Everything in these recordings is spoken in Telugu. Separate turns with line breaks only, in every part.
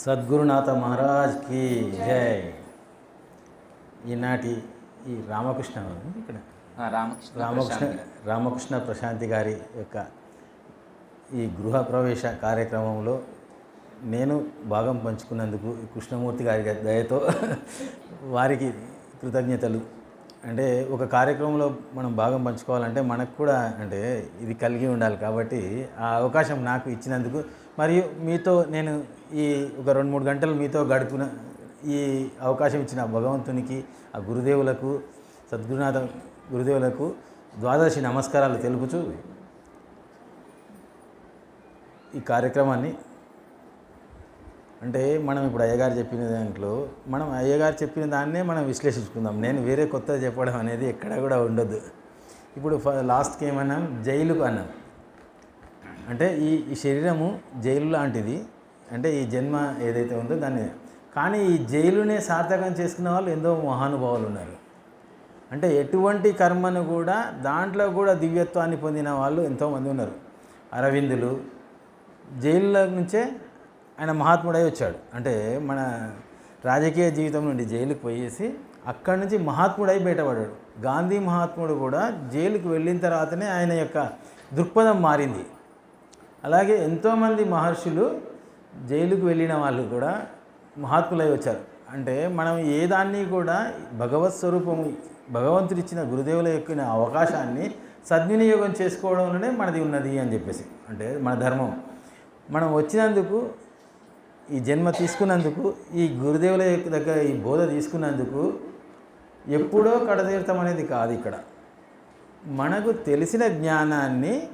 సద్గురునాథ మహారాజ్కి జై. ఈనాటి ఈ రామకృష్ణ ఇక్కడ.
రామకృష్ణ
రామకృష్ణ
ప్రశాంత్ గారు.
రామకృష్ణ ప్రశాంతి గారి యొక్క ఈ గృహ ప్రవేశ కార్యక్రమంలో నేను భాగం పంచుకున్నందుకు కృష్ణమూర్తి గారి దయతో వారికి కృతజ్ఞతలు. అంటే ఒక కార్యక్రమంలో మనం భాగం పంచుకోవాలంటే మనకు కూడా అంటే ఇది కలిగి ఉండాలి కాబట్టి ఆ అవకాశం నాకు ఇచ్చినందుకు మరియు మీతో నేను ఈ ఒక రెండు మూడు గంటలు మీతో గడిపిన ఈ అవకాశం ఇచ్చిన భగవంతునికి ఆ గురుదేవులకు సద్గురునాథ గురుదేవులకు ద్వాదశి నమస్కారాలు తెలుపుచు ఈ కార్యక్రమాన్ని అంటే మనం ఇప్పుడు అయ్యగారు చెప్పిన దాంట్లో మనం అయ్యగారు చెప్పిన దాన్నే మనం విశ్లేషించుకుందాం. నేను వేరే కొత్తది చెప్పడం అనేది ఎక్కడ కూడా ఉండదు. ఇప్పుడు ఫ- లాస్ట్కి ఏమన్నాం? జైలుకు అన్నాం. అంటే ఈ శరీరము జైలు లాంటిది. అంటే ఈ జన్మ ఏదైతే ఉందో దాన్ని. కానీ ఈ జైలునే సార్థకం చేసుకున్న వాళ్ళు ఎంతో మహానుభావులు ఉన్నారు. అంటే ఎటువంటి కర్మను కూడా దాంట్లో కూడా దివ్యత్వాన్ని పొందిన వాళ్ళు ఎంతోమంది ఉన్నారు. అరవిందులు జైల్లో నుంచే ఆయన మహాత్ముడై వచ్చాడు. అంటే మన రాజకీయ జీవితం నుండి జైలుకి పోయేసి అక్కడి నుంచి మహాత్ముడై బయటపడ్డాడు. గాంధీ మహాత్ముడు కూడా జైలుకి వెళ్ళిన తర్వాతనే ఆయన యొక్క దృక్పథం మారింది. అలాగే ఎంతోమంది మహర్షులు జైలుకు వెళ్ళిన వాళ్ళు కూడా మహాత్ములై వచ్చారు. అంటే మనం ఏ దాన్ని కూడా భగవత్ స్వరూపము భగవంతుడు ఇచ్చిన గురుదేవుల యొక్క అవకాశాన్ని సద్వినియోగం చేసుకోవడంలోనే మనది ఉన్నది అని చెప్పేసి. అంటే మన ధర్మం. మనం వచ్చినందుకు ఈ జన్మ తీసుకున్నందుకు ఈ గురుదేవుల యొక్క దగ్గర ఈ బోధ తీసుకున్నందుకు ఎప్పుడో కడతీర్థం అనేది కాదు ఇక్కడ. మనకు తెలిసిన జ్ఞానాన్ని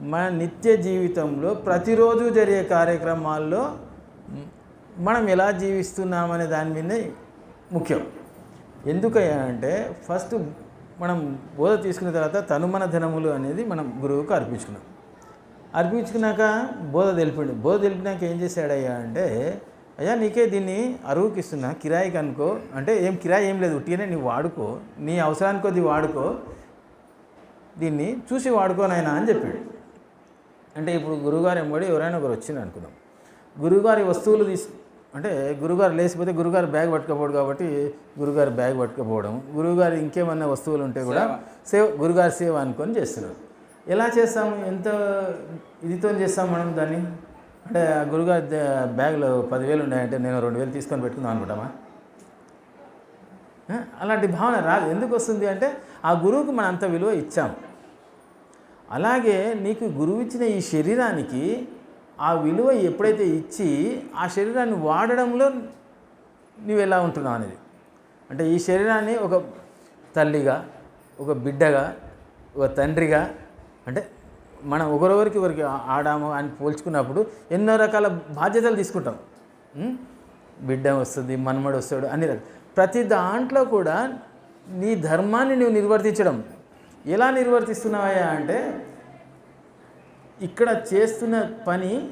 మన నిత్య జీవితంలో ప్రతిరోజు జరిగే కార్యక్రమాల్లో మనం ఎలా జీవిస్తున్నామనే దాని మీదే ముఖ్యం. ఎందుకయ్యా అంటే ఫస్ట్ మనం బోధ తీసుకున్న తర్వాత తనుమన ధనములు అనేది మనం గురువుకు అర్పించుకున్నాం. అర్పించుకున్నాక బోధ తెలిపిండు. బోధ తెలిపినాక ఏం చేశాడయ్యా అంటే అయ్యా నీకే దీన్ని అరువుకి ఇస్తున్నా కిరాయికి అనుకో. అంటే ఏం కిరాయి ఏం లేదు. ఉట్టిగానే నీవు వాడుకో. నీ అవసరానికి కొద్ది వాడుకో. దీన్ని చూసి వాడుకోనైనా అని చెప్పాడు. అంటే ఇప్పుడు గురుగారు ఎంబడి ఎవరైనా ఒకరు వచ్చింది అనుకుందాం. గురుగారి వస్తువులు తీసు అంటే గురుగారు లేచిపోతే గురుగారు బ్యాగ్ పట్టుకపోవడం కాబట్టి గురుగారు బ్యాగ్ పట్టుకపోవడం గురుగారు ఇంకేమన్నా వస్తువులు ఉంటే కూడా సేవ. గురుగారి సేవ అనుకొని చేస్తున్నారు. ఎలా చేస్తాము? ఎంత ఇదితో చేస్తాం మనం దాన్ని? అంటే గురుగారి బ్యాగ్లో పదివేలు ఉన్నాయంటే నేను రెండు వేలు తీసుకొని పెట్టుకుందాం అనుకుంటామా? అలాంటి భావన రాదు. ఎందుకు వస్తుంది అంటే ఆ గురువుకు మనం అంత విలువ ఇచ్చాం. అలాగే నీకు గురువు ఇచ్చిన ఈ శరీరానికి ఆ విలువ ఎప్పుడైతే ఇచ్చి ఆ శరీరాన్ని వాడడంలో నువ్వు ఎలా ఉంటున్నావు అనేది. అంటే ఈ శరీరాన్ని ఒక తల్లిగా ఒక బిడ్డగా ఒక తండ్రిగా అంటే మనం ఒకరొకరికి ఒకరికి ఆడాము అని పోల్చుకున్నప్పుడు ఎన్నో రకాల బాధ్యతలు తీసుకుంటాం. బిడ్డ వస్తుంది మనమడు వస్తాడు అన్ని రకాల. ప్రతి దాంట్లో కూడా నీ ధర్మాన్ని నువ్వు నిర్వర్తించడం. ఎలా నిర్వర్తిస్తున్నాయా అంటే ఇక్కడ చేస్తున్న పని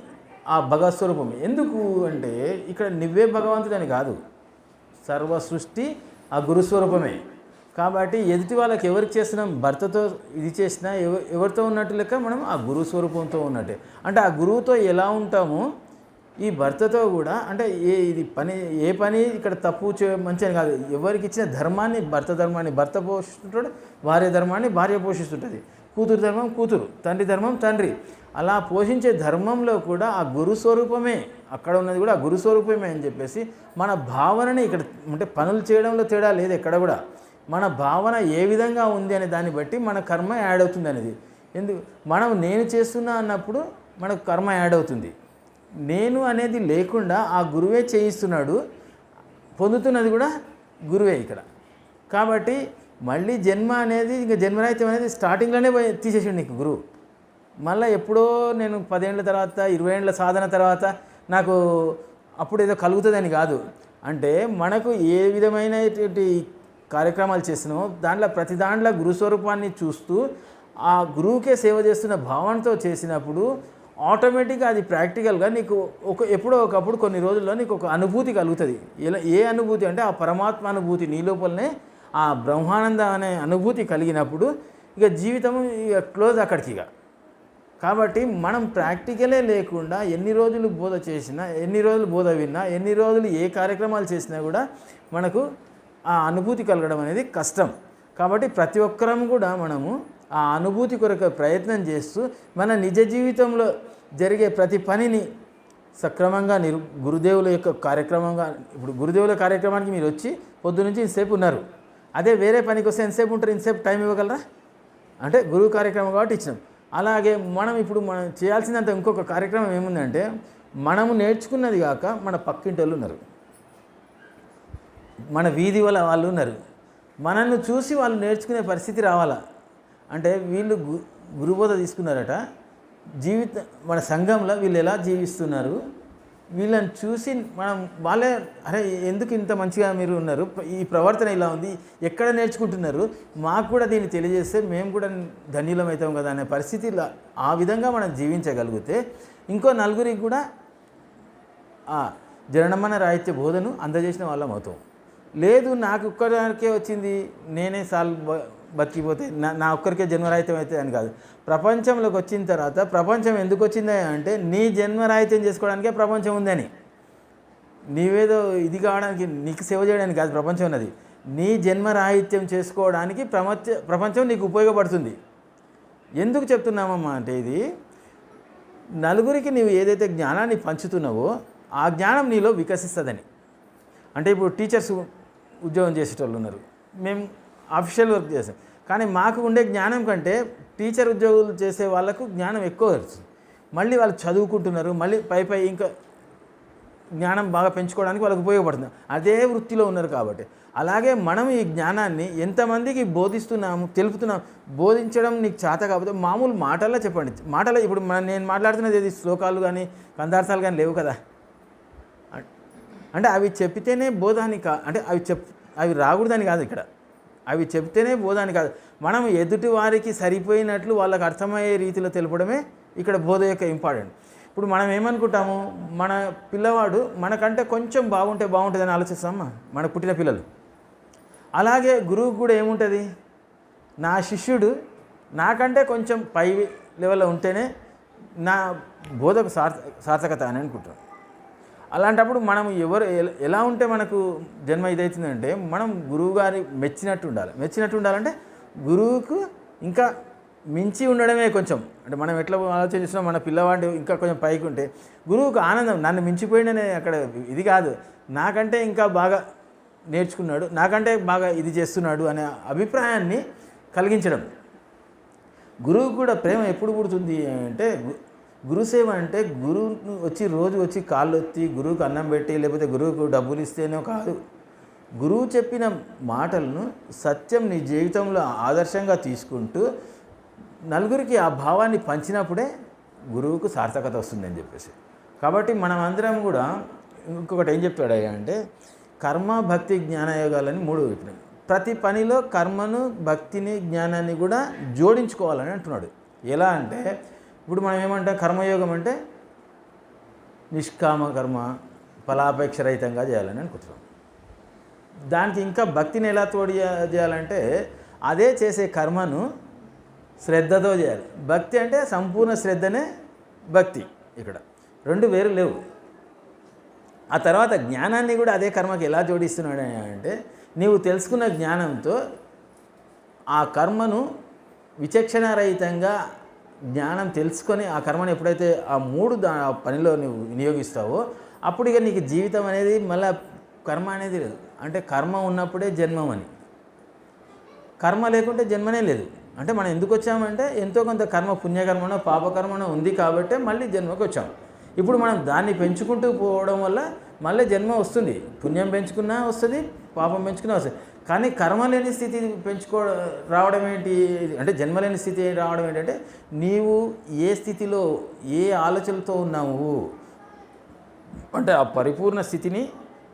ఆ భగవస్వరూపం ఎందుకు అంటే ఇక్కడ నువ్వే భగవంతుడని కాదు. సర్వ సృష్టి ఆ గురుస్వరూపమే. కాబట్టి ఎదుటి వాళ్ళకి ఎవరికి చేస్తున్నాం భర్తతో ఇది చేసినా ఎవ ఎవరితో ఉన్నట్టు లెక్క మనం ఆ గురు స్వరూపంతో ఉన్నట్టే. అంటే ఆ గురువుతో ఎలా ఉంటామో ఈ భర్తతో కూడా అంటే ఏ ఇది పని ఏ పని ఇక్కడ తప్పు చే మంచిది కాదు. ఎవరికి ఇచ్చిన ధర్మాన్ని భర్త ధర్మాన్ని భర్త పోషిస్తుంటాడు భార్య ధర్మాన్ని భార్య పోషిస్తుంటుంది. కూతురు ధర్మం కూతురు తండ్రి ధర్మం తండ్రి. అలా పోషించే ధర్మంలో కూడా ఆ గురు స్వరూపమే అక్కడ ఉన్నది కూడా ఆ గురు స్వరూపమే అని చెప్పేసి మన భావనని ఇక్కడ అంటే పనులు చేయడంలో తేడా లేదు ఎక్కడ కూడా. మన భావన ఏ విధంగా ఉంది అనే దాన్ని బట్టి మన కర్మ యాడ్ అవుతుంది అనేది. ఎందుకు మనం నేను చేస్తున్నా అన్నప్పుడు మనకు కర్మ యాడ్ అవుతుంది. నేను అనేది లేకుండా ఆ గురువే చేయిస్తున్నాడు పొందుతున్నది కూడా గురువే ఇక్కడ. కాబట్టి మళ్ళీ జన్మ అనేది ఇంకా జన్మరాహిత్యం అనేది స్టార్టింగ్లోనే తీసేసిండు నీకు గురువు. మళ్ళీ ఎప్పుడో నేను పదేళ్ళ తర్వాత ఇరవై ఏళ్ళ సాధన తర్వాత నాకు అప్పుడు ఏదో కలుగుతుందని కాదు. అంటే మనకు ఏ విధమైనటువంటి కార్యక్రమాలు చేస్తున్నామో దాంట్లో ప్రతి దాంట్లో గురుస్వరూపాన్ని చూస్తూ ఆ గురువుకే సేవ చేస్తున్న భావనతో చేసినప్పుడు ఆటోమేటిక్గా అది ప్రాక్టికల్గా నీకు ఒక ఎప్పుడో ఒకప్పుడు కొన్ని రోజుల్లో నీకు ఒక అనుభూతి కలుగుతుంది. ఇలా ఏ అనుభూతి అంటే ఆ పరమాత్మ అనుభూతి నీ లోపలనే ఆ బ్రహ్మానంద అనే అనుభూతి కలిగినప్పుడు ఇక జీవితం ఇక క్లోజ్ అక్కడికి ఇక. కాబట్టి మనం ప్రాక్టికలే లేకుండా ఎన్ని రోజులు బోధ చేసినా ఎన్ని రోజులు బోధ విన్నా ఎన్ని రోజులు ఏ కార్యక్రమాలు చేసినా కూడా మనకు ఆ అనుభూతి కలగడం అనేది కష్టం. కాబట్టి ప్రతి ఒక్కరం కూడా మనము ఆ అనుభూతి కొరకు ప్రయత్నం చేస్తూ మన నిజ జీవితంలో జరిగే ప్రతి పనిని సక్రమంగా నిరు గురుదేవుల యొక్క కార్యక్రమంగా ఇప్పుడు గురుదేవుల కార్యక్రమానికి మీరు వచ్చి పొద్దు నుంచి ఇంతసేపు ఉన్నారు. అదే వేరే పనికి వస్తే ఎంతసేపు ఉంటారు ఇంతసేపు టైం ఇవ్వగలరా? అంటే గురువు కార్యక్రమం కాబట్టి ఇచ్చినాం. అలాగే మనం ఇప్పుడు మనం చేయాల్సినంత ఇంకొక కార్యక్రమం ఏముందంటే మనము నేర్చుకున్నది కాక మన పక్కింటి వాళ్ళు ఉన్నారు. మన వీధి వల్ల వాళ్ళు ఉన్నారు. మనల్ని చూసి వాళ్ళు నేర్చుకునే పరిస్థితి రావాలా? అంటే వీళ్ళు గు గురుబోధ తీసుకున్నారట. జీవిత మన సంఘంలో వీళ్ళు ఎలా జీవిస్తున్నారు? వీళ్ళని చూసి మనం వాళ్ళే అరే ఎందుకు ఇంత మంచిగా మీరు ఉన్నారు? ఈ ప్రవర్తన ఇలా ఉంది ఎక్కడ నేర్చుకుంటున్నారు? మాకు కూడా దీన్ని తెలియజేస్తే మేము కూడా ధన్యులం అవుతాం కదా అనే పరిస్థితి ఆ విధంగా మనం జీవించగలిగితే ఇంకో నలుగురికి కూడా ఆ జననమన రాహిత్య బోధను అందజేసిన వాళ్ళం అవుతాం. లేదు నాకు ఒక్కదానికే వచ్చింది నేనే సాల్ బ- బతికిపోతే నా నా ఒక్కరికే జన్మరాహిత్యం అయితే అని కాదు. ప్రపంచంలోకి వచ్చిన తర్వాత ప్రపంచం ఎందుకు వచ్చింది అంటే నీ జన్మరాహిత్యం చేసుకోవడానికే ప్రపంచం ఉందని. నీవేదో ఇది కావడానికి నీకు సేవ చేయడానికి కాదు ప్రపంచం ఉన్నది. నీ జన్మరాహిత్యం చేసుకోవడానికి ప్రపంచ ప్రపంచం నీకు ఉపయోగపడుతుంది. ఎందుకు చెప్తున్నామమ్మా అంటే ఇది? నలుగురికి నీవు ఏదైతే జ్ఞానాన్ని పంచుతున్నావో ఆ జ్ఞానం నీలో వికసిస్తుందని. అంటే ఇప్పుడు టీచర్స్ ఉద్యోగం చేసేటోళ్ళు ఉన్నారు. మేము అఫీషియల్ వర్క్ చేస్తాం కానీ మాకు ఉండే జ్ఞానం కంటే టీచర్ ఉద్యోగులు చేసే వాళ్ళకు జ్ఞానం ఎక్కువ వస్తుంది మళ్ళీ వాళ్ళు చదువుకుంటున్నారు మళ్ళీ పై పై ఇంకా జ్ఞానం బాగా పెంచుకోవడానికి వాళ్ళకి ఉపయోగపడుతుంది. అదే వృత్తిలో ఉన్నారు కాబట్టి. అలాగే మనం ఈ జ్ఞానాన్ని ఎంతమందికి బోధిస్తున్నాము తెలుపుతున్నాం బోధించడం నీకు చేత కాకపోతే మామూలు మాటల్లో చెప్పండి. మాటల్లో ఇప్పుడు మన నేను మాట్లాడుతున్నది ఏది? శ్లోకాలు కానీ కందార్థాలు కానీ లేవు కదా. అంటే అవి చెప్పితేనే బోధాని కా అంటే అవి చెప్ అవి రాకూడదని కాదు ఇక్కడ. అవి చెప్తేనే బోధాన్ని కాదు. మనం ఎదుటి వారికి సరిపోయినట్లు వాళ్ళకి అర్థమయ్యే రీతిలో తెలపడమే ఇక్కడ బోధ యొక్క ఇంపార్టెంట్. ఇప్పుడు మనం ఏమనుకుంటాము? మన పిల్లవాడు మనకంటే కొంచెం బాగుంటే బాగుంటుందని ఆలోచిస్తామా? మన పుట్టిన పిల్లలు. అలాగే గురువుకు కూడా ఏముంటుంది? నా శిష్యుడు నాకంటే కొంచెం పై లెవెల్లో ఉంటేనే నా బోధకు సార్థ సార్థకత అని అనుకుంటాను అలాంటప్పుడు మనం ఎవరు ఎలా ఉంటే మనకు జన్మ ఇదవుతుందంటే మనం గురువు గారి మెచ్చినట్టు ఉండాలి. మెచ్చినట్టు ఉండాలంటే గురువుకు ఇంకా మించి ఉండడమే కొంచెం. అంటే మనం ఎట్లా ఆలోచన మన పిల్లవాడు ఇంకా కొంచెం పైకి ఉంటే గురువుకు ఆనందం నన్ను మించిపోయిననే అక్కడ ఇది కాదు. నాకంటే ఇంకా బాగా నేర్చుకున్నాడు నాకంటే బాగా ఇది చేస్తున్నాడు అనే అభిప్రాయాన్ని కలిగించడం. గురువు కూడా ప్రేమ ఎప్పుడు పుడుతుంది అంటే గు- గురుసేవ అంటే గురువు వచ్చి రోజు వచ్చి కాళ్ళు ఎత్తి గురువుకు అన్నం పెట్టి లేకపోతే గురువుకు డబ్బులు ఇస్తేనే కాదు. గురువు చెప్పిన మాటలను సత్యం నీ జీవితంలో ఆదర్శంగా తీసుకుంటూ నలుగురికి ఆ భావాన్ని పంచినప్పుడే గురువుకు సార్థకత వస్తుందని చెప్పేసి. కాబట్టి మనం అందరం కూడా ఇంకొకటి ఏం చెప్పాడు అయ్యా అంటే కర్మ భక్తి జ్ఞానయోగాలని మూడు చెప్పినాడు ప్రతి పనిలో కర్మను భక్తిని జ్ఞానాన్ని కూడా జోడించుకోవాలని అంటున్నాడు. ఎలా అంటే ఇప్పుడు మనం ఏమంటాం? కర్మయోగం అంటే నిష్కామ కర్మ ఫలాపేక్ష రహితంగా చేయాలని అనుకుంటున్నాం. దానికి ఇంకా భక్తిని ఎలా తోడి చేయాలంటే అదే చేసే కర్మను శ్రద్ధతో చేయాలి. భక్తి అంటే సంపూర్ణ శ్రద్ధనే భక్తి ఇక్కడ. రెండు వేరు లేవు. ఆ తర్వాత జ్ఞానాన్ని కూడా అదే కర్మకి ఎలా జోడిస్తున్నాడు అంటే నీవు తెలుసుకున్న జ్ఞానంతో ఆ కర్మను విచక్షణారహితంగా జ్ఞానం తెలుసుకొని ఆ కర్మను ఎప్పుడైతే ఆ మూడు దా ఆ పనిలో నువ్వు వినియోగిస్తావో అప్పుడు ఇక నీకు జీవితం అనేది మళ్ళీ కర్మ అనేది లేదు. అంటే కర్మ ఉన్నప్పుడే జన్మం అని. కర్మ లేకుంటే జన్మనే లేదు. అంటే మనం ఎందుకు వచ్చామంటే ఎంతో కొంత కర్మ పుణ్యకర్మనో పాపకర్మనో ఉంది కాబట్టే మళ్ళీ జన్మకు వచ్చాం. ఇప్పుడు మనం దాన్ని పెంచుకుంటూ పోవడం వల్ల మళ్ళీ జన్మ వస్తుంది. పుణ్యం పెంచుకున్నా వస్తుంది పాపం పెంచుకున్నా వస్తుంది. కానీ కర్మ లేని స్థితి పెంచుకో రావడం ఏంటి? అంటే జన్మలేని స్థితి రావడం ఏంటంటే నీవు ఏ స్థితిలో ఏ ఆలోచనలతో ఉన్నావు? అంటే ఆ పరిపూర్ణ స్థితిని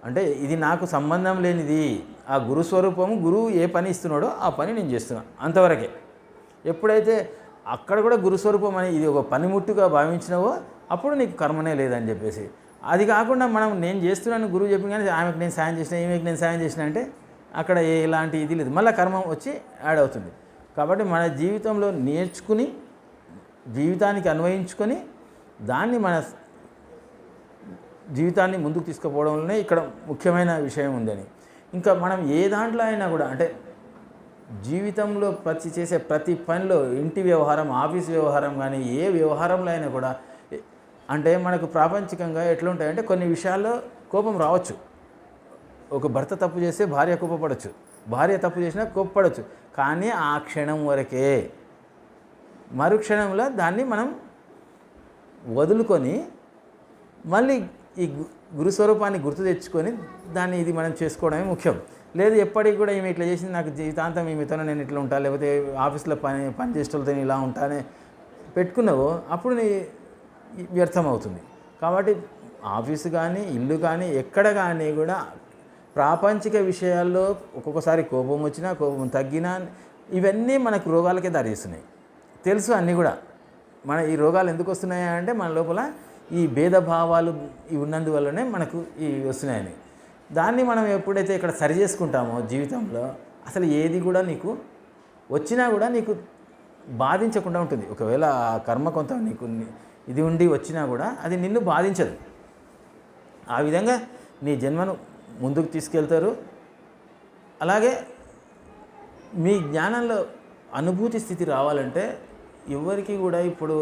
అంటే ఇది నాకు సంబంధం లేనిది. ఆ గురు స్వరూపము గురువు ఏ పని ఇస్తున్నాడో ఆ పని నేను చేస్తున్నాను అంతవరకే. ఎప్పుడైతే అక్కడ కూడా గురు స్వరూపం అని ఇది ఒక పనిముట్టుగా భావించినావో అప్పుడు నీకు కర్మనే లేదని చెప్పేసి. అది కాకుండా మనం నేను చేస్తున్నాను గురువు చెప్పిన కానీ ఆమెకు నేను సాయం చేసిన ఈమెకి నేను సాయం చేసిన అంటే అక్కడ ఎలాంటి ఇది లేదు. మళ్ళీ కర్మం వచ్చి యాడ్ అవుతుంది. కాబట్టి మన జీవితంలో నేర్చుకుని జీవితానికి అన్వయించుకొని దాన్ని మన జీవితాన్ని ముందుకు తీసుకుపోవడంలోనే ఇక్కడ ముఖ్యమైన విషయం ఉందని. ఇంకా మనం ఏ దాంట్లో అయినా కూడా అంటే జీవితంలో ప్రతి చేసే ప్రతి పనిలో ఇంటి వ్యవహారం ఆఫీస్ వ్యవహారం కానీ ఏ వ్యవహారంలో అయినా కూడా అంటే మనకు ప్రాపంచికంగా ఎట్లుంటాయంటే కొన్ని విషయాల్లో కోపం రావచ్చు. ఒక భర్త తప్పు చేస్తే భార్య కోపపడవచ్చు భార్య తప్పు చేసినా కోపపడవచ్చు కానీ ఆ క్షణం వరకే మరుక్షణంలో దాన్ని మనం వదులుకొని మళ్ళీ ఈ గు- గురుస్వరూపాన్ని గుర్తు తెచ్చుకొని దాన్ని ఇది మనం చేసుకోవడమే ముఖ్యం. లేదు ఎప్పటికి కూడా ఈమె ఇట్లా చేసింది నాకు జీవితాంతం ఈమెతోనే నేను ఇట్లా ఉంటా లేకపోతే ఆఫీస్లో పని పని చేసేటోళ్ళతో ఇలా ఉంటానే పెట్టుకున్నావో అప్పుడు నీ వ్యర్థం అవుతుంది కాబట్టి ఆఫీసు కానీ ఇల్లు కానీ ఎక్కడ కానీ కూడా ప్రాపంచిక విషయాల్లో ఒక్కొక్కసారి కోపం వచ్చినా కోపం తగ్గినా ఇవన్నీ మనకు రోగాలకే దారిస్తున్నాయి తెలుసు అన్నీ కూడా. మన ఈ రోగాలు ఎందుకు వస్తున్నాయి అంటే మన లోపల ఈ భేదభావాలు ఉన్నందువల్లనే మనకు ఈ వస్తున్నాయని. దాన్ని మనం ఎప్పుడైతే ఇక్కడ సరి చేసుకుంటామో జీవితంలో అసలు ఏది కూడా నీకు వచ్చినా కూడా నీకు బాధించకుండా ఉంటుంది. ఒకవేళ ఆ కర్మ కొంత నీకు ఇది ఉండి వచ్చినా కూడా అది నిన్ను బాధించదు. ఆ విధంగా నీ జన్మను ముందుకు తీసుకెళ్తారు. అలాగే మీ జ్ఞానంలో అనుభూతి స్థితి రావాలంటే ఎవరికి కూడా ఇప్పుడు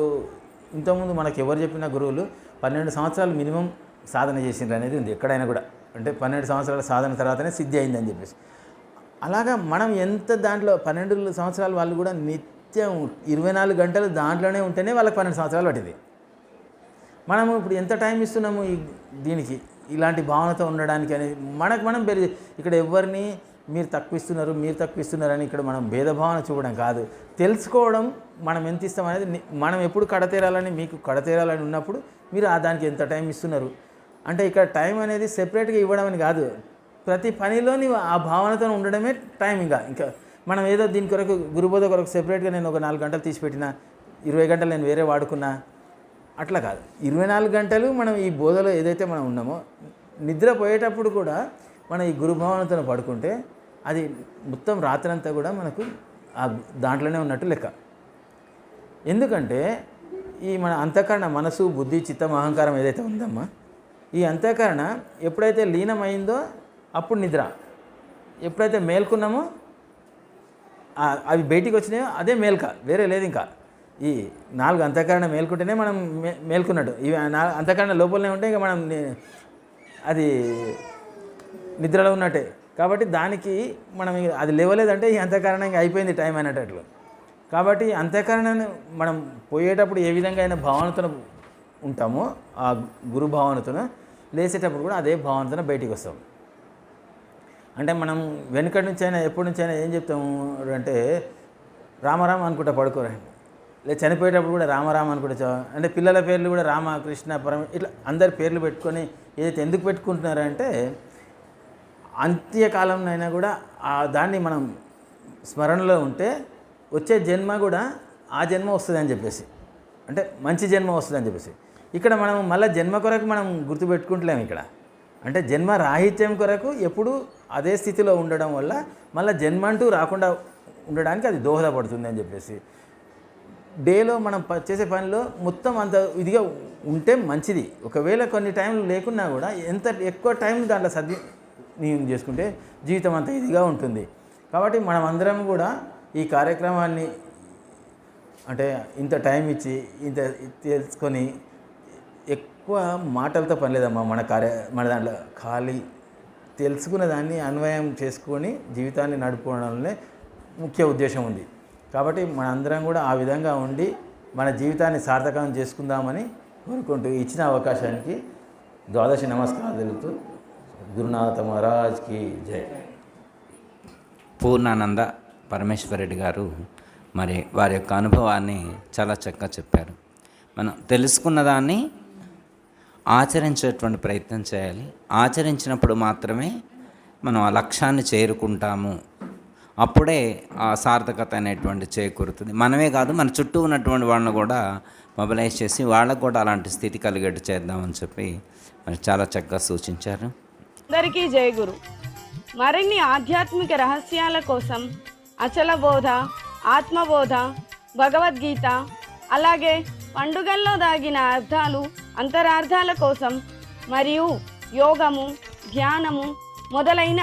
ఇంతకుముందు మనకు ఎవరు చెప్పిన గురువులు పన్నెండు సంవత్సరాలు మినిమం సాధన చేసిండ్రు అనేది ఉంది ఎక్కడైనా కూడా. అంటే పన్నెండు సంవత్సరాల సాధన తర్వాతనే సిద్ధి అయిందని చెప్పేసి. అలాగా మనం ఎంత దాంట్లో పన్నెండు సంవత్సరాలు వాళ్ళు కూడా నిత్యం ఇరవై నాలుగు గంటలు దాంట్లోనే ఉంటేనే వాళ్ళకి పన్నెండు సంవత్సరాలు పట్టింది. మనము ఇప్పుడు ఎంత టైం ఇస్తున్నాము ఈ దీనికి? ఇలాంటి భావనతో ఉండడానికి అనేది మనకు మనం పెరిగి ఇక్కడ ఎవరిని మీరు తక్కువిస్తున్నారు మీరు తక్కువిస్తున్నారని ఇక్కడ మనం భేదభావన చూడడం కాదు. తెలుసుకోవడం మనం ఎంత ఇస్తాం అనేది మనం ఎప్పుడు కడతీరాలని మీకు కడతీరాలని ఉన్నప్పుడు మీరు ఆ దానికి ఎంత టైం ఇస్తున్నారు. అంటే ఇక్కడ టైం అనేది సెపరేట్గా ఇవ్వడం అని కాదు. ప్రతి పనిలోని ఆ భావనతో ఉండడమే టైం ఇంకా. ఇంకా మనం ఏదో దీని కొరకు గురుబోధ కొరకు సెపరేట్గా నేను ఒక నాలుగు గంటలు తీసిపెట్టిన ఇరవై గంటలు నేను వేరే వాడుకున్నా అట్లా కాదు. ఇరవై నాలుగు గంటలు మనం ఈ బోధలో ఏదైతే మనం ఉన్నామో నిద్ర పోయేటప్పుడు కూడా మనం ఈ గురుభావనతో పడుకుంటే అది మొత్తం రాత్రంతా కూడా మనకు ఆ దాంట్లోనే ఉన్నట్టు లెక్క. ఎందుకంటే ఈ మన అంతఃకరణ మనసు బుద్ధి చిత్తం అహంకారం ఏదైతే ఉందమ్మా ఈ అంతఃకరణ ఎప్పుడైతే లీనమైందో అప్పుడు నిద్ర. ఎప్పుడైతే మేల్కున్నామో అవి బయటికి వచ్చినాయో అదే మేల్క వేరే లేదు ఇంకా ఈ నాలుగు అంతఃకరణ మేల్కుంటేనే మనం మే మేల్కున్నట్టు. ఇవి నాలుగు అంతఃకరణ లోపలనే ఉంటే ఇక మనం అది నిద్రలో ఉన్నట్టే. కాబట్టి దానికి మనం అది లేవలేదంటే ఈ అంతఃకరణ ఇంకా అయిపోయింది టైం అనేటట్లు. కాబట్టి అంతఃకరణను మనం పోయేటప్పుడు ఏ విధంగా అయినా భావనతో ఉంటామో ఆ గురు భావనతో లేచేటప్పుడు కూడా అదే భావనతో బయటికి వస్తాం అంటే మనం వెనుకటి నుంచి అయినా ఎప్పటి నుంచి అయినా ఏం చెప్తాము అంటే రామరామ అనుకుంటా పడుకోరండి లేదు చనిపోయేటప్పుడు కూడా రామరామ అని కూడా అంటే పిల్లల పేర్లు కూడా రామ కృష్ణ పరమ ఇట్లా అందరి పేర్లు పెట్టుకొని ఏదైతే ఎందుకు పెట్టుకుంటున్నారంటే అంత్యకాలంలో అయినా కూడా ఆ దాన్ని మనం స్మరణలో ఉంటే వచ్చే జన్మ కూడా ఆ జన్మ వస్తుంది అని చెప్పేసి అంటే మంచి జన్మ వస్తుంది అని చెప్పేసి. ఇక్కడ మనం మళ్ళీ జన్మ కొరకు మనం గుర్తుపెట్టుకుంటలేము ఇక్కడ. అంటే జన్మ రాహిత్యం కొరకు ఎప్పుడు అదే స్థితిలో ఉండడం వల్ల మళ్ళీ జన్మ అంటూ రాకుండా ఉండడానికి అది దోహదపడుతుంది అని చెప్పేసి. డేలో మనం చేసే పనిలో మొత్తం అంత ఇదిగా ఉంటే మంచిది. ఒకవేళ కొన్ని టైంలు లేకున్నా కూడా ఎంత ఎక్కువ టైం దాంట్లో సద్వినియోగం చేసుకుంటే జీవితం అంత ఇదిగా ఉంటుంది. కాబట్టి మనం అందరం కూడా ఈ కార్యక్రమాన్ని అంటే ఇంత టైం ఇచ్చి ఇంత తెలుసుకొని ఎక్కువ మాటలతో పని లేదమ్మా మన కార్య మన దాంట్లో ఖాళీ తెలుసుకున్న దాన్ని అన్వయం చేసుకొని జీవితాన్ని నడుపుకోవడంలోనే ముఖ్య ఉద్దేశం ఉంది. కాబట్టి మనందరం కూడా ఆ విధంగా ఉండి మన జీవితాన్ని సార్థకం చేసుకుందామని కోరుకుంటూ ఇచ్చిన అవకాశానికి ద్వాదశి నమస్కారం తెలుపుతూ గురునాథ మహారాజ్కి జయ
పూర్ణానంద పరమేశ్వరరెడ్డి గారు మరి వారి యొక్క అనుభవాన్ని చాలా చక్కగా చెప్పారు. మనం తెలుసుకున్న దాన్ని ఆచరించేటువంటి ప్రయత్నం చేయాలి. ఆచరించినప్పుడు మాత్రమే మనం ఆ లక్ష్యాన్ని చేరుకుంటాము. అప్పుడే ఆ సార్థకత అనేటువంటి చేకూరుతుంది. మనమే కాదు మన చుట్టూ ఉన్నటువంటి వాళ్ళని కూడా మొబిలైజ్ చేసి వాళ్ళకు కూడా అలాంటి స్థితి కలిగేట్టు చేద్దామని చెప్పి మరి చాలా చక్కగా సూచించారు.
అందరికీ జయగురు మరిన్ని ఆధ్యాత్మిక రహస్యాల కోసం అచల బోధ ఆత్మబోధ భగవద్గీత అలాగే పండుగల్లో దాగిన అర్థాలు అంతరార్థాల కోసం మరియు యోగము ధ్యానము మొదలైన